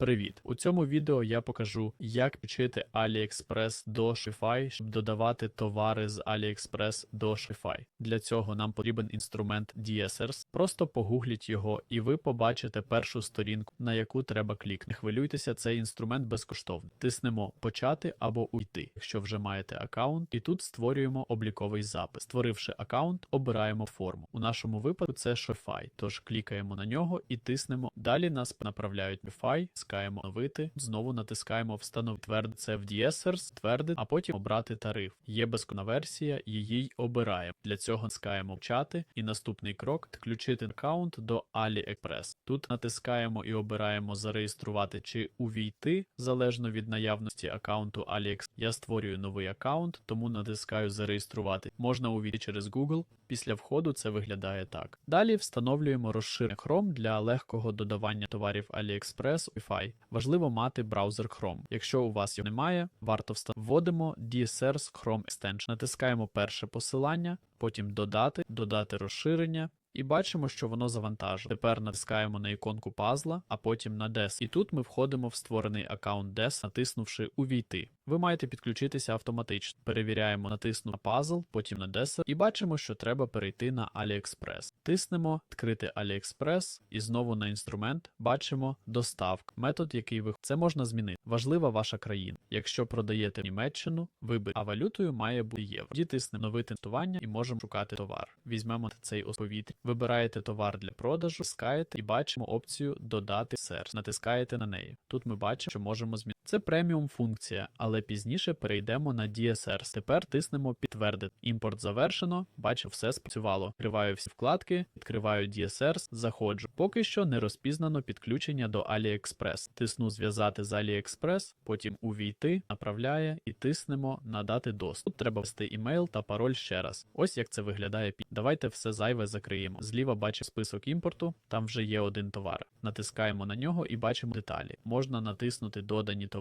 Привіт! У цьому відео я покажу, як включити AliExpress до Shopify, щоб додавати товари з AliExpress до Shopify. Для цього нам потрібен інструмент DSers. Просто погугліть його, і ви побачите першу сторінку, на яку треба клікнути. Не хвилюйтеся, цей інструмент безкоштовний. Тиснемо почати або уйти, якщо вже маєте аккаунт, і тут створюємо обліковий запис. Створивши аккаунт, обираємо форму. У нашому випадку це Shopify, тож клікаємо на нього і тиснемо. Далі нас направляють Shopify, скаємо новити, знову натискаємо встановити твердити це в DSers, а потім обрати тариф. Є безконна версія, її обираємо. Для цього натискаємо почати, і наступний крок підключити аккаунт до AliExpress. Тут натискаємо і обираємо зареєструвати чи увійти залежно від наявності аккаунту AliExpress. Я створюю новий аккаунт, тому натискаю зареєструвати. Можна увійти через Google. Після входу це виглядає так. Далі встановлюємо розширений Chrome для легкого додавання товарів AliExpress Wi-Fi. Важливо мати браузер Chrome. Якщо у вас його немає, варто встановити. Вводимо DSRS Chrome Extension. Натискаємо перше посилання, потім додати, додати розширення. І бачимо, що воно завантажено. Тепер натискаємо на іконку пазла, а потім на DES. І тут ми входимо в створений аккаунт DES, натиснувши Увійти. Ви маєте підключитися автоматично. Перевіряємо, натисну на пазл, потім на DES, і бачимо, що треба перейти на AliExpress. Тиснемо Відкрити AliExpress і знову на інструмент бачимо доставка. Метод, який ви це можна змінити. Важлива ваша країна. Якщо продаєте Німеччину, вибір, а валютою має бути євро. Тоді тиснемо нове тестування і можемо шукати товар. Візьмемо цей ось. Вибираєте товар для продажу, скаєте і бачимо опцію Додати сервіс. Натискаєте на неї. Тут ми бачимо, що можемо змінити. Це преміум функція, але пізніше перейдемо на DSR. Тепер тиснемо підтвердити. Імпорт завершено. Бачу, все спрацювало. Відкриваю всі вкладки, відкриваю DSR, заходжу. Поки що не розпізнано підключення до AliExpress. Тисну зв'язати з AliExpress, потім увійти, направляє і тиснемо надати доступ. Тут треба ввести імейл та пароль ще раз. Ось як це виглядає. Давайте все зайве закриємо. Зліва бачимо список імпорту, там вже є один товар. Натискаємо на нього і бачимо деталі. Можна натиснути додані товари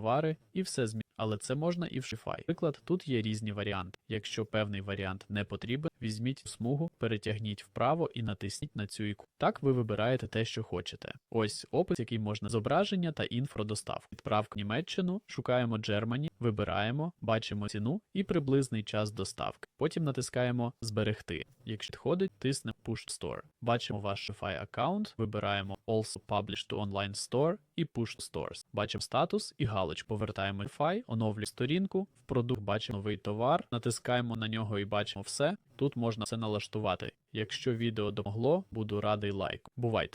і все змінити. Але це можна і в Shopify. Наприклад, тут є різні варіанти. Якщо певний варіант не потрібен, візьміть смугу, перетягніть вправо і натисніть на цю ікону. Так ви вибираєте те, що хочете. Ось опис, який можна зображення та інфродоставку. Відправка Німеччину, шукаємо Germany, вибираємо, бачимо ціну і приблизний час доставки. Потім натискаємо Зберегти. Якщо підходить, тиснемо Push Store. Бачимо ваш Shopify аккаунт, вибираємо Also Publish to Online Store і Push Stores. Бачимо статус і галоч. Повертаємо Shopify, оновлюємо сторінку, в продукт бачимо новий товар, натискаємо на нього і бачимо все. Тут можна все налаштувати. Якщо відео допомогло, буду радий лайк. Бувайте!